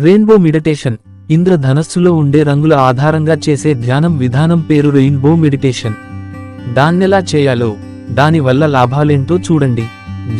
Rainbow meditation ఇంద్రధనస్సులో ఉండే రంగుల ఆధారంగా చేసే ధ్యానం విధానం పేరు రెయిన్బో మెడిటేషన్ దాన్నెలా చేయాలో దానివల్ల లాభాలేంటో చూడండి.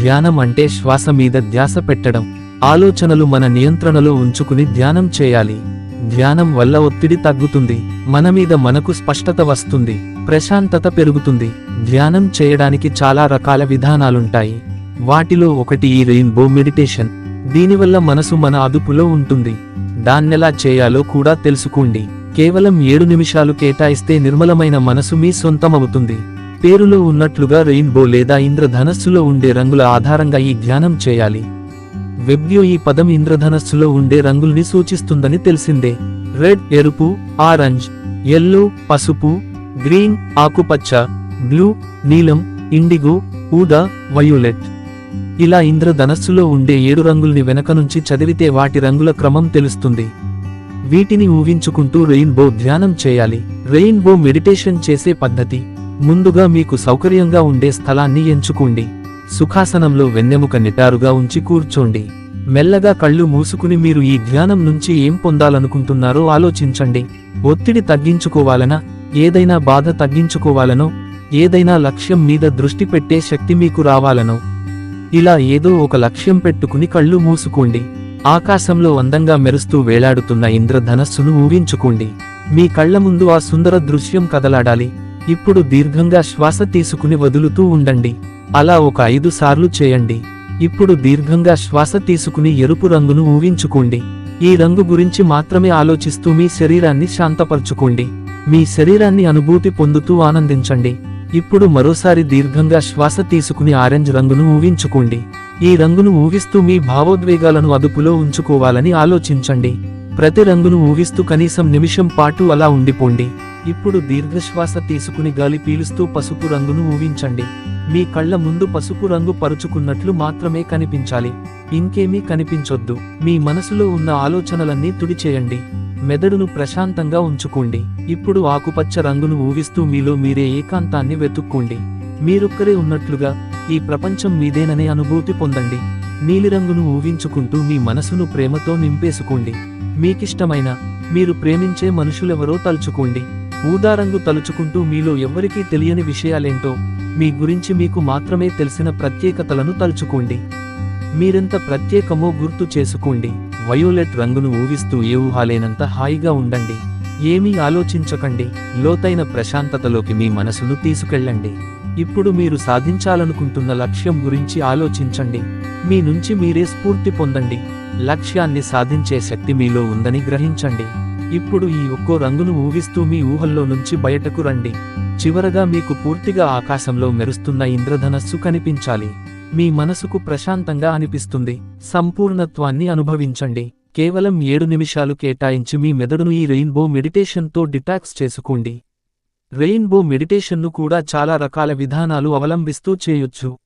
ధ్యానం అంటే శ్వాస మీద ధ్యాస పెట్టడం. ఆలోచనలు మన నియంత్రణలో ఉంచుకుని ధ్యానం చేయాలి. ధ్యానం వల్ల ఒత్తిడి తగ్గుతుంది. మన మీద మనకు స్పష్టత వస్తుంది. ప్రశాంతత పెరుగుతుంది. ధ్యానం చేయడానికి చాలా రకాల విధానాలుంటాయి. వాటిలో ఒకటి ఈ రెయిన్బో మెడిటేషన్ దీనివల్ల మనసు మన అదుపులో ఉంటుంది. దాన్నెలా చేయాలో కూడా తెలుసుకోండి. కేవలం ఏడు నిమిషాలు కేటాయిస్తే నిర్మలమైన మనసు మీ సొంతమవుతుంది. పేరులో ఉన్నట్లుగా రెయిన్బో లేదా ఇంద్రధనస్సులో ఉండే రంగుల ఆధారంగా ఈ ధ్యానం చేయాలి. వెబ్యో ఈ పదం ఇంద్రధనస్సులో ఉండే రంగుల్ని సూచిస్తుందని తెలిసిందే. రెడ్ ఎరుపు ఆరెంజ్ ఎల్లో పసుపు గ్రీన్ ఆకుపచ్చ బ్లూ నీలం ఇండిగో ఊదా వయోలెట్. ఇలా ఇంద్రధనస్సులో ఉండే ఏడు రంగుల్ని వెనక నుంచి చదివితే వాటి రంగుల క్రమం తెలుస్తుంది. వీటిని ఊహించుకుంటూ రెయిన్బో ధ్యానం చేయాలి. రెయిన్బో మెడిటేషన్ చేసే పద్ధతి. ముందుగా మీకు సౌకర్యంగా ఉండే స్థలాన్ని ఎంచుకోండి. సుఖాసనంలో వెన్నెముక నిటారుగా ఉంచి కూర్చోండి. మెల్లగా కళ్ళు మూసుకుని మీరు ఈ ధ్యానం నుంచి ఏం పొందాలనుకుంటున్నారో ఆలోచించండి. ఒత్తిడి తగ్గించుకోవాలనా? ఏదైనా బాధ తగ్గించుకోవాలనో? ఏదైనా లక్ష్యం మీద దృష్టి పెట్టే శక్తి మీకు రావాలనో? ఇలా ఏదో ఒక లక్ష్యం పెట్టుకుని కళ్ళు మూసుకోండి. ఆకాశంలో అందంగా మెరుస్తూ వేలాడుతున్న ఇంద్రధనస్సును ఊహించుకోండి. మీ కళ్ళ ముందు ఆ సుందర దృశ్యం కదలాడాలి. ఇప్పుడు దీర్ఘంగా శ్వాస తీసుకుని వదులుతూ ఉండండి. అలా ఒక ఐదు సార్లు చేయండి. ఇప్పుడు దీర్ఘంగా శ్వాస తీసుకుని ఎరుపు రంగును ఊహించుకోండి. ఈ రంగు గురించి మాత్రమే ఆలోచిస్తూ మీ శరీరాన్ని శాంతపరచుకోండి. మీ శరీరాన్ని అనుభూతి పొందుతూ ఆనందించండి. ఇప్పుడు మరోసారి దీర్ఘంగా శ్వాస తీసుకుని ఆరెంజ్ రంగును ఊహించుకోండి. ఈ రంగును ఊహిస్తూ మీ భావోద్వేగాలను అదుపులో ఉంచుకోవాలని ఆలోచించండి. ప్రతి రంగును ఊహిస్తూ కనీసం నిమిషం పాటు అలా ఉండిపోండి. ఇప్పుడు దీర్ఘశ్వాస తీసుకుని గాలి పీలుస్తూ పసుపు రంగును ఊహించండి. మీ కళ్ళ ముందు పసుపు రంగు పరుచుకున్నట్లు మాత్రమే కనిపించాలి. ఇంకేమీ కనిపించొద్దు. మీ మనసులో ఉన్న ఆలోచనలన్నీ తుడిచేయండి. మెదడును ప్రశాంతంగా ఉంచుకోండి. ఇప్పుడు ఆకుపచ్చ రంగును ఊహిస్తూ మీలో మీరే ఏకాంతాన్ని వెతుక్కోండి. మీరొక్కరే ఉన్నట్లుగా ఈ ప్రపంచం మీదేననే అనుభూతి పొందండి. నీలిరంగును ఊహించుకుంటూ మీ మనసును ప్రేమతో నింపేసుకోండి. మీకిష్టమైన మీరు ప్రేమించే మనుషులెవరో తలుచుకోండి. ఊదారంగు తలుచుకుంటూ మీలో ఎవ్వరికీ తెలియని విషయాలేంటో మీ గురించి మీకు మాత్రమే తెలిసిన ప్రత్యేకతలను తలుచుకోండి. మీరెంత ప్రత్యేకమో గుర్తు చేసుకోండి. వయోలెట్ రంగును ఊహిస్తూ ఏ ఊహాలేనంత హాయిగా ఉండండి. ఏమీ ఆలోచించకండి. లోతైన ప్రశాంతతలోకి మీ మనసును తీసుకెళ్ళండి. ఇప్పుడు మీరు సాధించాలనుకుంటున్న లక్ష్యం గురించి ఆలోచించండి. మీ నుంచి మీరే స్ఫూర్తి పొందండి. లక్ష్యాన్ని సాధించే శక్తి మీలో ఉందని గ్రహించండి. ఇప్పుడు ఈ ఒక్కో రంగును ఊహిస్తూ మీ ఊహల్లో నుంచి బయటకు రండి. చివరగా మీకు పూర్తిగా ఆకాశంలో మెరుస్తున్న ఇంద్రధనస్సు కనిపించాలి. మీ మనసుకు ప్రశాంతంగా అనిపిస్తుంది. సంపూర్ణత్వాన్ని అనుభవించండి. కేవలం ఏడు నిమిషాలు కేటాయించి మీ మెదడును ఈ రెయిన్బో మెడిటేషన్తో డిటాక్స్ చేసుకోండి. రెయిన్బో మెడిటేషన్ను కూడా చాలా రకాల విధానాలు అవలంబిస్తూ చేయొచ్చు.